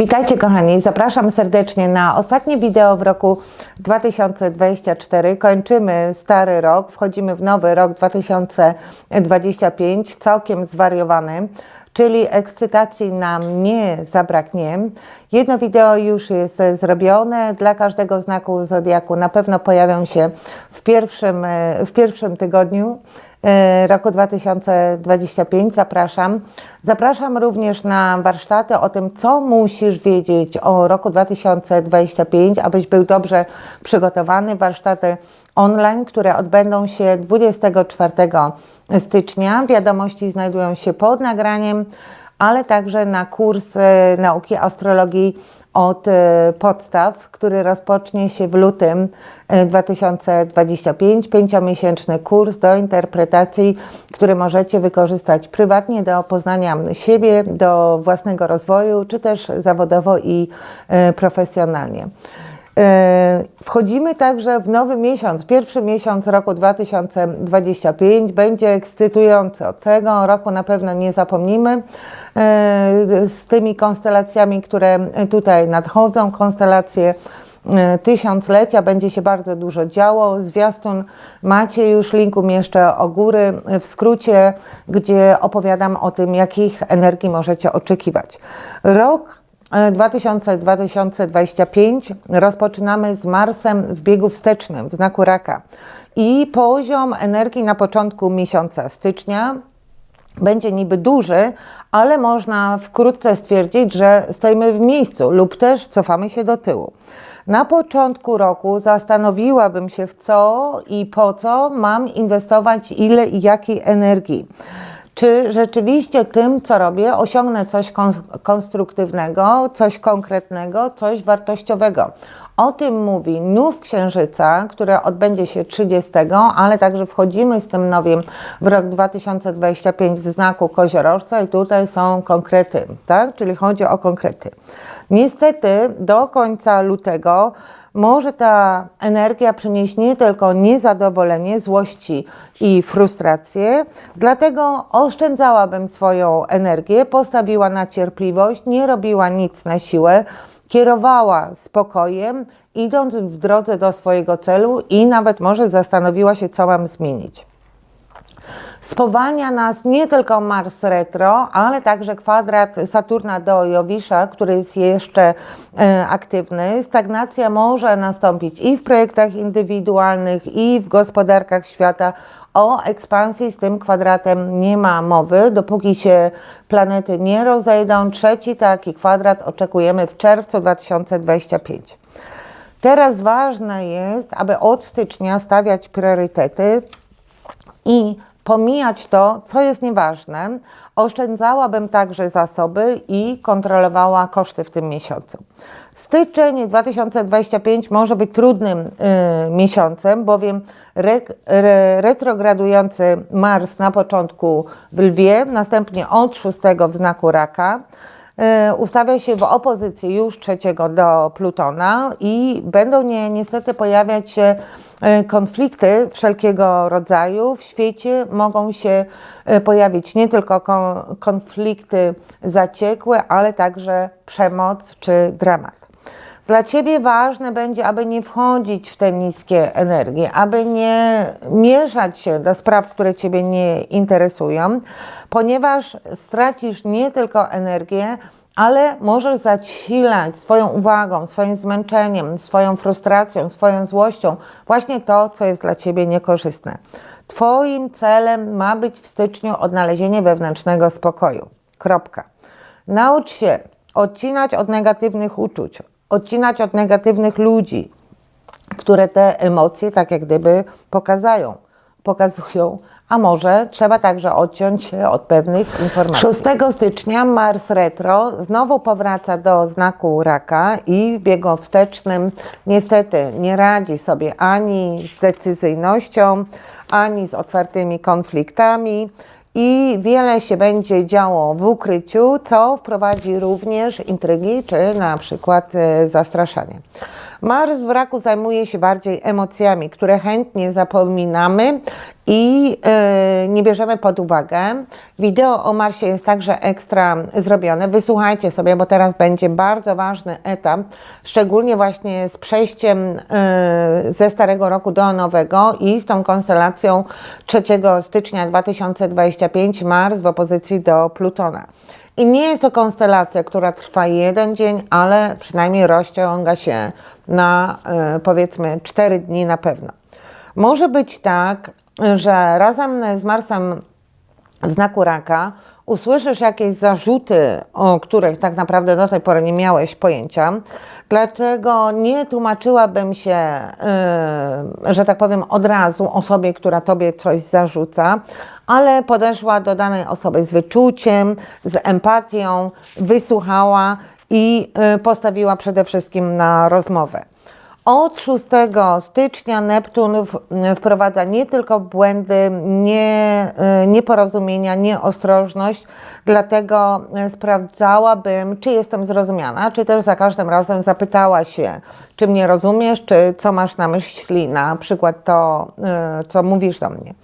Witajcie kochani, zapraszam serdecznie na ostatnie wideo w roku 2024. Kończymy stary rok, wchodzimy w nowy rok 2025, całkiem zwariowany, czyli ekscytacji nam nie zabraknie. Jedno wideo już jest zrobione, dla każdego znaku zodiaku na pewno pojawią się w pierwszym, w pierwszym tygodniu roku 2025. Zapraszam. Zapraszam również na warsztaty o tym, co musisz wiedzieć o roku 2025, abyś był dobrze przygotowany. Warsztaty online, które odbędą się 24 stycznia. Wiadomości znajdują się pod nagraniem, ale także na kurs e, nauki astrologii od e, podstaw, który rozpocznie się w lutym e, 2025. Pięciomiesięczny kurs do interpretacji, który możecie wykorzystać prywatnie do poznania siebie, do własnego rozwoju, czy też zawodowo i e, profesjonalnie. E, Wchodzimy także w nowy miesiąc. Pierwszy miesiąc roku 2025 będzie ekscytujący. Od tego roku na pewno nie zapomnimy e, z tymi konstelacjami, które tutaj nadchodzą. Konstelacje e, tysiąclecia będzie się bardzo dużo działo. Zwiastun macie już, link umieszczę o góry w skrócie, gdzie opowiadam o tym, jakich energii możecie oczekiwać. Rok 2000-2025 rozpoczynamy z Marsem w biegu wstecznym w znaku raka i poziom energii na początku miesiąca stycznia będzie niby duży, ale można wkrótce stwierdzić, że stoimy w miejscu lub też cofamy się do tyłu. Na początku roku zastanowiłabym się, w co i po co mam inwestować, ile i jakiej energii czy rzeczywiście tym, co robię, osiągnę coś konstruktywnego, coś konkretnego, coś wartościowego. O tym mówi nów księżyca, które odbędzie się 30, ale także wchodzimy z tym nowiem w rok 2025 w znaku koziorożca i tutaj są konkrety, tak? Czyli chodzi o konkrety. Niestety do końca lutego może ta energia przynieść nie tylko niezadowolenie, złości i frustrację, dlatego oszczędzałabym swoją energię, postawiła na cierpliwość, nie robiła nic na siłę, kierowała spokojem, idąc w drodze do swojego celu i nawet może zastanowiła się, co mam zmienić. Spowalnia nas nie tylko Mars retro, ale także kwadrat Saturna do Jowisza, który jest jeszcze e, aktywny. Stagnacja może nastąpić i w projektach indywidualnych, i w gospodarkach świata. O ekspansji z tym kwadratem nie ma mowy, dopóki się planety nie rozejdą. Trzeci taki kwadrat oczekujemy w czerwcu 2025. Teraz ważne jest, aby od stycznia stawiać priorytety i pomijać to, co jest nieważne. Oszczędzałabym także zasoby i kontrolowała koszty w tym miesiącu. Styczeń 2025 może być trudnym y, miesiącem, bowiem re, re, retrogradujący Mars na początku w Lwie, następnie od 6 w znaku Raka ustawia się w opozycji już trzeciego do Plutona i będą nie, niestety pojawiać się y, konflikty wszelkiego rodzaju. W świecie mogą się y, pojawić nie tylko konflikty zaciekłe, ale także przemoc czy dramat. Dla Ciebie ważne będzie, aby nie wchodzić w te niskie energie, aby nie mieszać się do spraw, które Ciebie nie interesują, ponieważ stracisz nie tylko energię, ale możesz zasilać swoją uwagą, swoim zmęczeniem, swoją frustracją, swoją złością właśnie to, co jest dla Ciebie niekorzystne. Twoim celem ma być w styczniu odnalezienie wewnętrznego spokoju. Kropka. Naucz się odcinać od negatywnych uczuć, odcinać od negatywnych ludzi, które te emocje tak jak gdyby pokazają, pokazują, a może trzeba także odciąć się od pewnych informacji. 6 stycznia Mars Retro znowu powraca do znaku raka i w biegu wstecznym niestety nie radzi sobie ani z decyzyjnością, ani z otwartymi konfliktami i wiele się będzie działo w ukryciu, co wprowadzi również intrygi czy na przykład e, zastraszanie. Mars w raku zajmuje się bardziej emocjami, które chętnie zapominamy i yy, nie bierzemy pod uwagę. Wideo o Marsie jest także ekstra zrobione. Wysłuchajcie sobie, bo teraz będzie bardzo ważny etap, szczególnie właśnie z przejściem yy, ze starego roku do nowego i z tą konstelacją 3 stycznia 2025 Mars w opozycji do Plutona. I nie jest to konstelacja, która trwa jeden dzień, ale przynajmniej rozciąga się na yy, powiedzmy 4 dni na pewno. Może być tak, że razem z Marsem w znaku raka usłyszysz jakieś zarzuty, o których tak naprawdę do tej pory nie miałeś pojęcia. Dlatego nie tłumaczyłabym się, yy, że tak powiem, od razu osobie, która tobie coś zarzuca, ale podeszła do danej osoby z wyczuciem, z empatią, wysłuchała i yy, postawiła przede wszystkim na rozmowę. Od 6 stycznia Neptun wprowadza nie tylko błędy, nie, y, nieporozumienia, nieostrożność, dlatego y, sprawdzałabym, czy jestem zrozumiana, czy też za każdym razem zapytała się, czy mnie rozumiesz, czy co masz na myśli, na przykład to, y, co mówisz do mnie.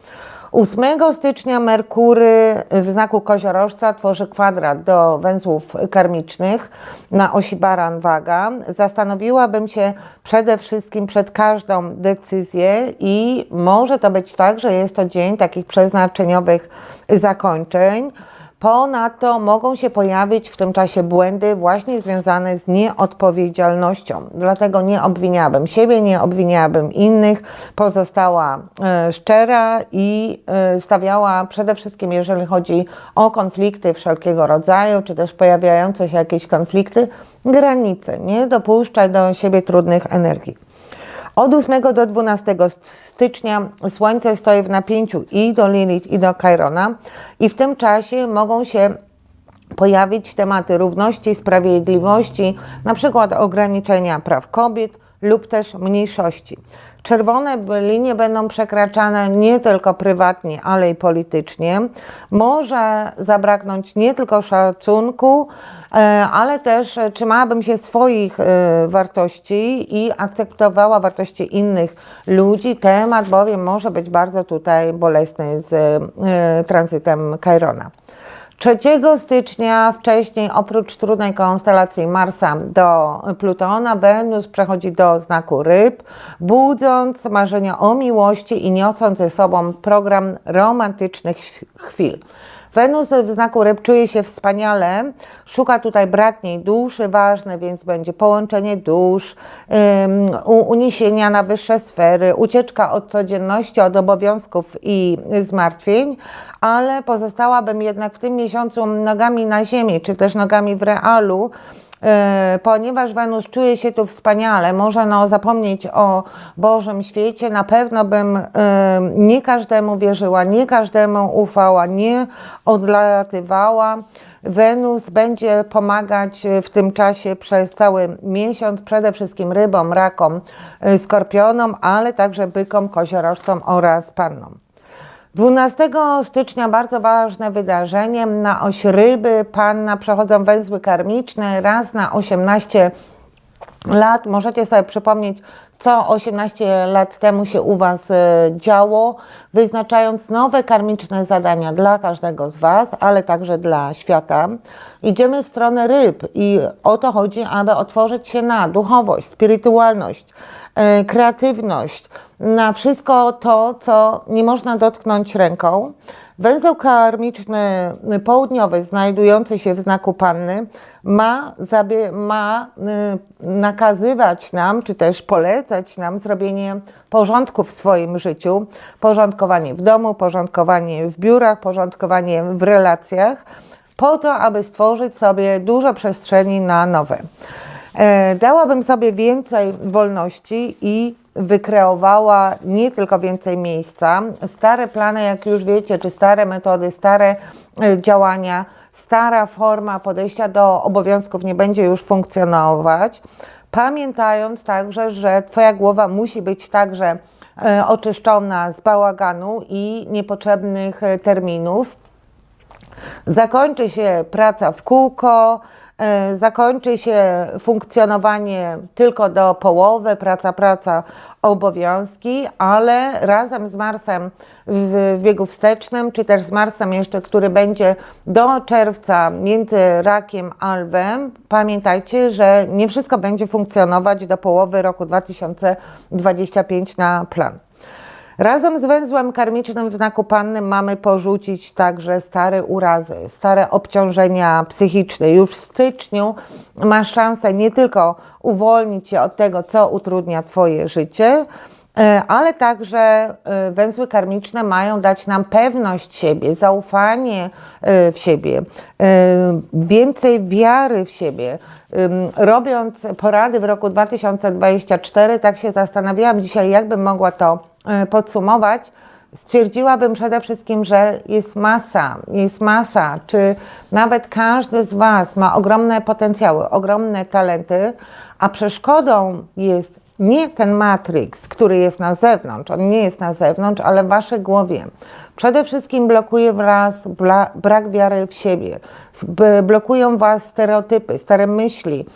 8 stycznia Merkury w znaku koziorożca tworzy kwadrat do węzłów karmicznych na osi baran-waga. Zastanowiłabym się przede wszystkim przed każdą decyzję i może to być tak, że jest to dzień takich przeznaczeniowych zakończeń. Ponadto mogą się pojawić w tym czasie błędy właśnie związane z nieodpowiedzialnością. Dlatego nie obwiniałabym siebie, nie obwiniałabym innych. Pozostała e, szczera i e, stawiała przede wszystkim, jeżeli chodzi o konflikty wszelkiego rodzaju, czy też pojawiające się jakieś konflikty, granice. Nie dopuszczać do siebie trudnych energii. Od 8 do 12 stycznia Słońce stoi w napięciu i do Lilith, i do Chairona, i w tym czasie mogą się pojawić tematy równości, sprawiedliwości, na przykład ograniczenia praw kobiet lub też mniejszości. Czerwone linie będą przekraczane nie tylko prywatnie, ale i politycznie. Może zabraknąć nie tylko szacunku, e, ale też trzymałabym się swoich e, wartości i akceptowała wartości innych ludzi. Temat bowiem może być bardzo tutaj bolesny z e, tranzytem Kairona. 3 stycznia wcześniej, oprócz trudnej konstelacji Marsa do Plutona, Wenus przechodzi do znaku ryb, budząc marzenia o miłości i niosąc ze sobą program romantycznych chwil. Wenus w znaku ryb czuje się wspaniale, szuka tutaj bratniej duszy, ważne więc będzie połączenie dusz, um, uniesienia na wyższe sfery, ucieczka od codzienności, od obowiązków i zmartwień, ale pozostałabym jednak w tym miesiącu nogami na ziemi, czy też nogami w realu, ponieważ Wenus czuje się tu wspaniale, może no, zapomnieć o Bożym świecie, na pewno bym e, nie każdemu wierzyła, nie każdemu ufała, nie odlatywała. Wenus będzie pomagać w tym czasie przez cały miesiąc przede wszystkim rybom, rakom, e, skorpionom, ale także bykom, koziorożcom oraz pannom. 12 stycznia bardzo ważne wydarzenie. Na oś ryby panna przechodzą węzły karmiczne raz na 18 lat. Możecie sobie przypomnieć, co 18 lat temu się u Was e, działo, wyznaczając nowe karmiczne zadania dla każdego z Was, ale także dla świata. Idziemy w stronę ryb i o to chodzi, aby otworzyć się na duchowość, spirytualność, e, kreatywność, na wszystko to, co nie można dotknąć ręką. Węzeł karmiczny południowy, znajdujący się w znaku Panny, ma, ma y, nakazywać nam, czy też polecać nam zrobienie porządku w swoim życiu, porządkowanie w domu, porządkowanie w biurach, porządkowanie w relacjach, po to, aby stworzyć sobie dużo przestrzeni na nowe. E, dałabym sobie więcej wolności i wykreowała nie tylko więcej miejsca. Stare plany, jak już wiecie, czy stare metody, stare e, działania, stara forma podejścia do obowiązków nie będzie już funkcjonować. Pamiętając także, że Twoja głowa musi być także e, oczyszczona z bałaganu i niepotrzebnych terminów. Zakończy się praca w kółko, e, zakończy się funkcjonowanie tylko do połowy, praca, praca, obowiązki, ale razem z Marsem w, w biegu wstecznym, czy też z Marsem jeszcze, który będzie do czerwca między rakiem a lwem, pamiętajcie, że nie wszystko będzie funkcjonować do połowy roku 2025 na plan. Razem z węzłem karmicznym w znaku Panny mamy porzucić także stare urazy, stare obciążenia psychiczne. Już w styczniu masz szansę nie tylko uwolnić się od tego, co utrudnia Twoje życie, e, ale także e, węzły karmiczne mają dać nam pewność siebie, zaufanie e, w siebie, więcej wiary w siebie. Robiąc porady w roku 2024, tak się zastanawiałam dzisiaj, jakbym mogła to podsumować, stwierdziłabym przede wszystkim, że jest masa, jest masa, czy nawet każdy z Was ma ogromne potencjały, ogromne talenty, a przeszkodą jest nie ten matryks, który jest na zewnątrz, on nie jest na zewnątrz, ale w Waszej głowie. Przede wszystkim blokuje Was brak wiary w siebie, blokują Was stereotypy, stare myśli,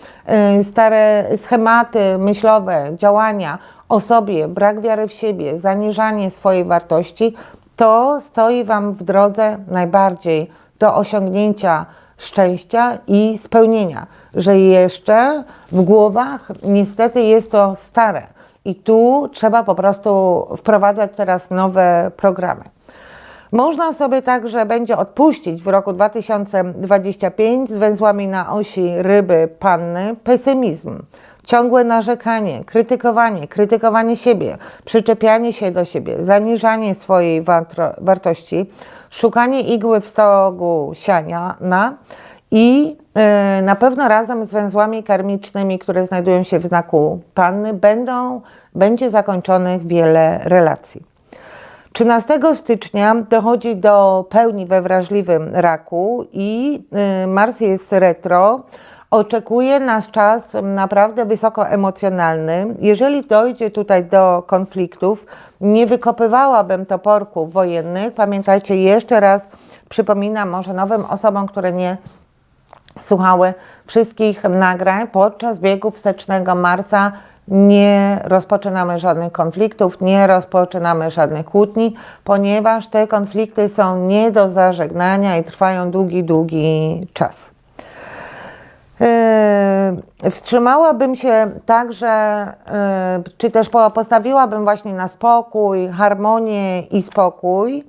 y, stare schematy myślowe, działania o sobie, brak wiary w siebie, zaniżanie swojej wartości. To stoi Wam w drodze najbardziej do osiągnięcia szczęścia i spełnienia, że jeszcze w głowach niestety jest to stare. I tu trzeba po prostu wprowadzać teraz nowe programy. Można sobie także będzie odpuścić w roku 2025 z węzłami na osi ryby panny pesymizm, ciągłe narzekanie, krytykowanie, krytykowanie siebie, przyczepianie się do siebie, zaniżanie swojej wartości, szukanie igły w stogu siania na i y, na pewno razem z węzłami karmicznymi, które znajdują się w znaku panny, będą, będzie zakończonych wiele relacji. 13 stycznia dochodzi do pełni we wrażliwym raku i y, Mars jest retro. Oczekuje nas czas naprawdę wysoko emocjonalny. Jeżeli dojdzie tutaj do konfliktów, nie wykopywałabym toporków wojennych. Pamiętajcie, jeszcze raz przypominam może nowym osobom, które nie słuchały wszystkich nagrań podczas biegu wstecznego Marsa nie rozpoczynamy żadnych konfliktów, nie rozpoczynamy żadnych kłótni, ponieważ te konflikty są nie do zażegnania i trwają długi, długi czas. Yy, wstrzymałabym się także, yy, czy też postawiłabym właśnie na spokój, harmonię i spokój.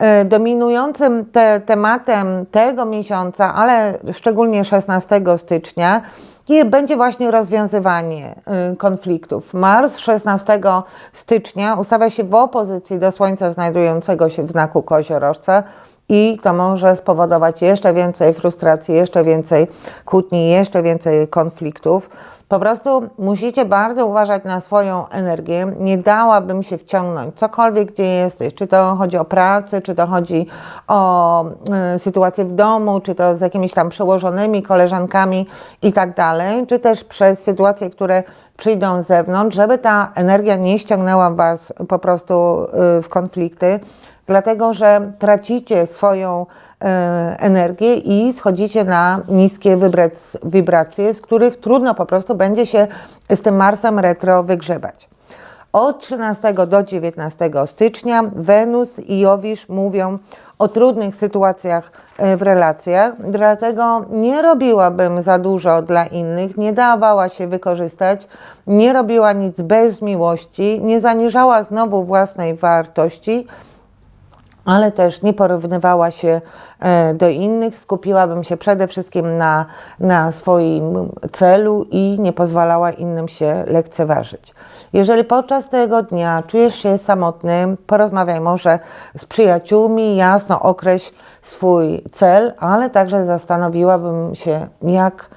Yy, dominującym te, tematem tego miesiąca, ale szczególnie 16 stycznia, będzie właśnie rozwiązywanie konfliktów. Mars 16 stycznia ustawia się w opozycji do Słońca znajdującego się w znaku koziorożca i to może spowodować jeszcze więcej frustracji, jeszcze więcej kłótni, jeszcze więcej konfliktów. Po prostu musicie bardzo uważać na swoją energię. Nie dałabym się wciągnąć, cokolwiek gdzie jesteś, czy to chodzi o pracę, czy to chodzi o y, sytuację w domu, czy to z jakimiś tam przełożonymi, koleżankami i tak dalej, czy też przez sytuacje, które przyjdą z zewnątrz, żeby ta energia nie ściągnęła Was po prostu y, w konflikty dlatego że tracicie swoją e, energię i schodzicie na niskie wibracje, z których trudno po prostu będzie się z tym Marsem retro wygrzebać. Od 13 do 19 stycznia Wenus i Jowisz mówią o trudnych sytuacjach e, w relacjach, dlatego nie robiłabym za dużo dla innych, nie dawała się wykorzystać, nie robiła nic bez miłości, nie zaniżała znowu własnej wartości, ale też nie porównywała się e, do innych, skupiłabym się przede wszystkim na, na swoim celu i nie pozwalała innym się lekceważyć. Jeżeli podczas tego dnia czujesz się samotny, porozmawiaj może z przyjaciółmi, jasno określ swój cel, ale także zastanowiłabym się, jak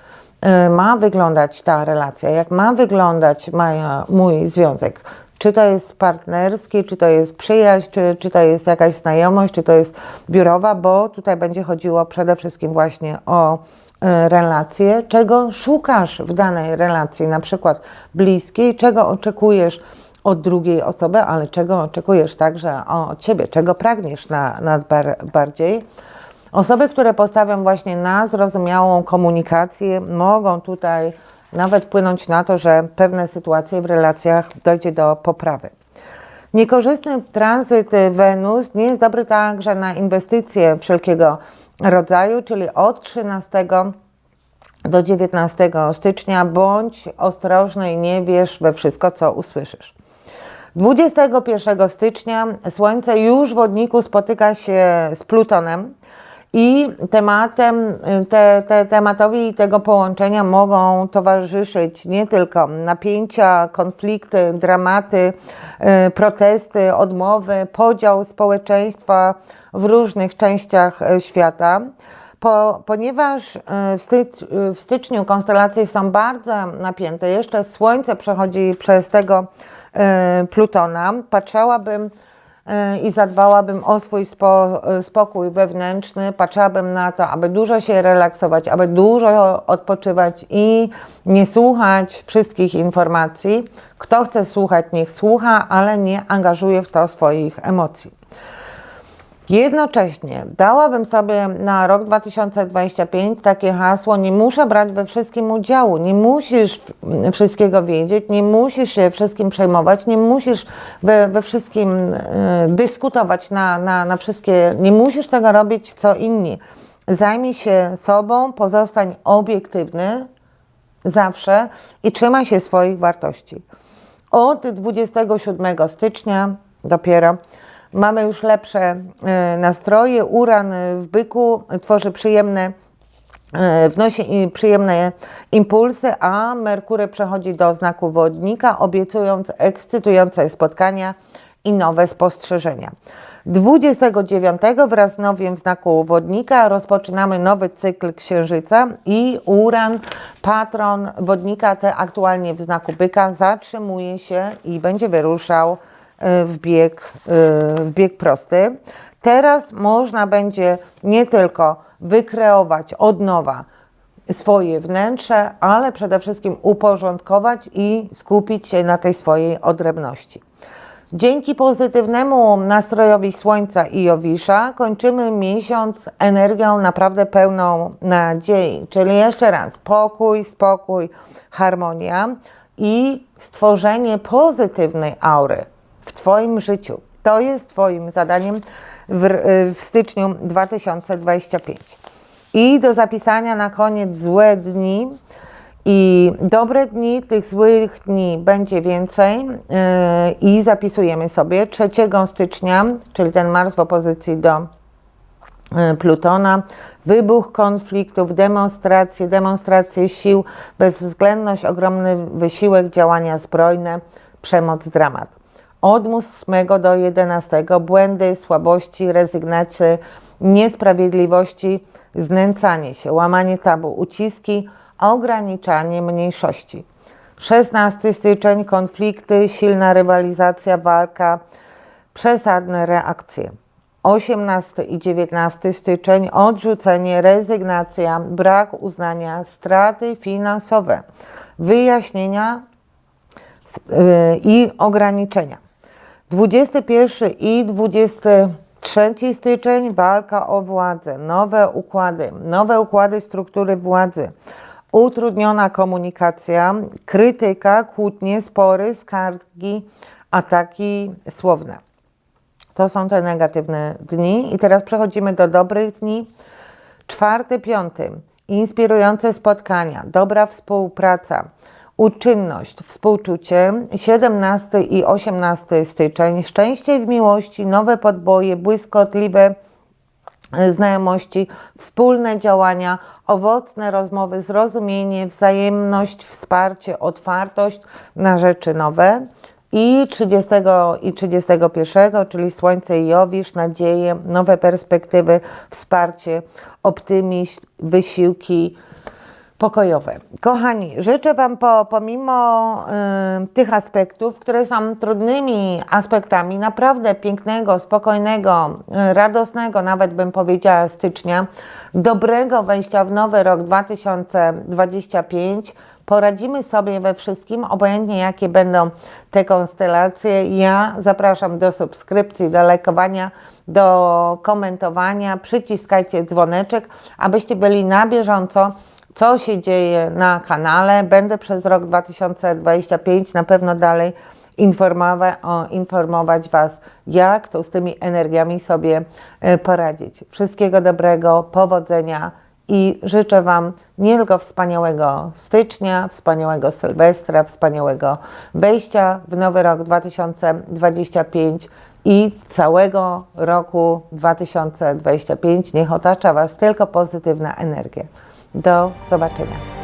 e, ma wyglądać ta relacja, jak ma wyglądać moja, mój związek czy to jest partnerski, czy to jest przyjaźń, czy, czy to jest jakaś znajomość, czy to jest biurowa, bo tutaj będzie chodziło przede wszystkim właśnie o y, relacje, czego szukasz w danej relacji, na przykład bliskiej, czego oczekujesz od drugiej osoby, ale czego oczekujesz także od ciebie, czego pragniesz na, na bardziej. Osoby, które postawią właśnie na zrozumiałą komunikację, mogą tutaj nawet wpłynąć na to, że pewne sytuacje w relacjach dojdzie do poprawy. Niekorzystny tranzyt Wenus nie jest dobry także na inwestycje wszelkiego rodzaju, czyli od 13 do 19 stycznia bądź ostrożny i nie wierz we wszystko, co usłyszysz. 21 stycznia Słońce już w Wodniku spotyka się z Plutonem i tematem, te, te, tematowi tego połączenia mogą towarzyszyć nie tylko napięcia, konflikty, dramaty, y, protesty, odmowy, podział społeczeństwa w różnych częściach y, świata. Po, ponieważ y, w, w styczniu konstelacje są bardzo napięte, jeszcze Słońce przechodzi przez tego Plutona, patrzałabym i zadbałabym o swój spo, e, spokój wewnętrzny, patrzyłabym na to, aby dużo się relaksować, aby dużo odpoczywać i nie słuchać wszystkich informacji. Kto chce słuchać, niech słucha, ale nie angażuje w to swoich emocji. Jednocześnie dałabym sobie na rok 2025 takie hasło: nie muszę brać we wszystkim udziału, nie musisz wszystkiego wiedzieć, nie musisz się wszystkim przejmować, nie musisz we, we wszystkim y, dyskutować na, na, na wszystkie, nie musisz tego robić co inni. Zajmij się sobą, pozostań obiektywny zawsze i trzymaj się swoich wartości. Od 27 stycznia dopiero mamy już lepsze e, nastroje. Uran w byku tworzy przyjemne e, wnosi przyjemne impulsy, a Merkury przechodzi do znaku wodnika, obiecując ekscytujące spotkania i nowe spostrzeżenia. 29 wraz z nowiem znaku wodnika rozpoczynamy nowy cykl księżyca i Uran, patron wodnika, te aktualnie w znaku byka, zatrzymuje się i będzie wyruszał w bieg, y, w bieg prosty. Teraz można będzie nie tylko wykreować od nowa swoje wnętrze, ale przede wszystkim uporządkować i skupić się na tej swojej odrębności. Dzięki pozytywnemu nastrojowi Słońca i Jowisza kończymy miesiąc energią naprawdę pełną nadziei. Czyli jeszcze raz, pokój, spokój, harmonia i stworzenie pozytywnej aury Twoim życiu. To jest Twoim zadaniem w, w styczniu 2025. I do zapisania na koniec złe dni i dobre dni, tych złych dni będzie więcej yy, i zapisujemy sobie 3 stycznia, czyli ten Mars w opozycji do yy, Plutona, wybuch konfliktów, demonstracje, demonstracje sił, bezwzględność, ogromny wysiłek, działania zbrojne, przemoc, dramat od 8 do 11 błędy, słabości, rezygnacje, niesprawiedliwości, znęcanie się, łamanie tabu, uciski, ograniczanie mniejszości. 16 styczeń konflikty, silna rywalizacja, walka, przesadne reakcje. 18 i 19 styczeń odrzucenie, rezygnacja, brak uznania, straty finansowe, wyjaśnienia yy, i ograniczenia. 21 i 23 styczeń walka o władzę, nowe układy, nowe układy struktury władzy, utrudniona komunikacja, krytyka, kłótnie, spory, skargi, ataki słowne. To są te negatywne dni. I teraz przechodzimy do dobrych dni. Czwarty, piąty. Inspirujące spotkania, dobra współpraca, uczynność, współczucie, 17 i 18 styczeń, szczęście w miłości, nowe podboje, błyskotliwe znajomości, wspólne działania, owocne rozmowy, zrozumienie, wzajemność, wsparcie, otwartość na rzeczy nowe. I 30 i 31, czyli Słońce i Jowisz, nadzieje, nowe perspektywy, wsparcie, optymizm, wysiłki, pokojowe. Kochani, życzę Wam po, pomimo y, tych aspektów, które są trudnymi aspektami, naprawdę pięknego, spokojnego, y, radosnego, nawet bym powiedziała, stycznia, dobrego wejścia w nowy rok 2025, poradzimy sobie we wszystkim, obojętnie jakie będą te konstelacje. Ja zapraszam do subskrypcji, do lajkowania, do komentowania. Przyciskajcie dzwoneczek, abyście byli na bieżąco co się dzieje na kanale. Będę przez rok 2025 na pewno dalej informować Was, jak to z tymi energiami sobie e, poradzić. Wszystkiego dobrego, powodzenia i życzę Wam nie tylko wspaniałego stycznia, wspaniałego Sylwestra, wspaniałego wejścia w nowy rok 2025 i całego roku 2025. Niech otacza Was tylko pozytywna energia. Do zobaczenia.